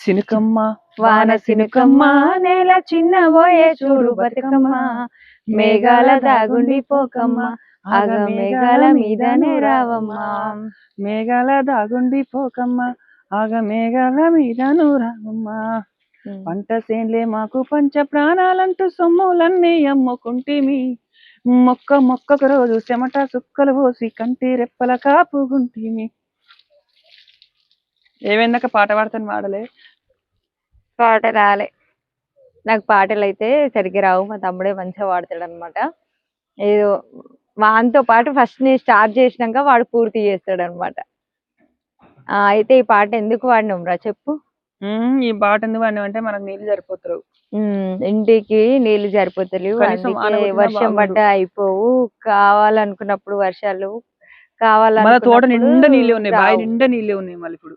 సినుకమ్మ వాన సినుకమ్మ నేల చిన్నబోయే చూడు బతుకమ్మ. మేఘాల దాగుండి పోకమ్మ ఆగ మేఘాల మీదనే రావమ్మా. మేఘాల దాగుండి పోకమ్మ ఆగ మేఘాల మీద రావమ్మ. పంట సేన్లే మాకు పంచ ప్రాణాలంటూ సొమ్ములన్నీ అమ్ముకుంటిమి. మొక్క మొక్కకు రోజు చెమట సుక్కలు పోసి కంటి రెప్పల కాపుగుంటిమి ఏమైందాక పాట పాడతాను వాడలే పాట రాలే. నాకు పాటలు అయితే సరిగ్గా రావు. మా తమ్ముడే మంచిగా పాడతాడు అనమాట ఏదో వానితో పాటు ఫస్ట్ నేను స్టార్ట్ చేసినాక వాడు పూర్తి చేస్తాడు అనమాట అయితే ఈ పాట ఎందుకు వాడినాం రా చెప్పు. ఈ పాట ఎందుకు వాడినాం అంటే మనకు నీళ్ళు సరిపోతారు ఇంటికి నీళ్ళు సరిపోతలేవు. అందుకే వర్షం. పడ్డ అయిపోవు. కావాలనుకున్నప్పుడు వర్షాలు మన తోట నిండా నీళ్ళే ఉన్నాయి. బావి రావు. నిండా నీళ్ళే ఉన్నాయి మళ్ళీ ఇప్పుడు.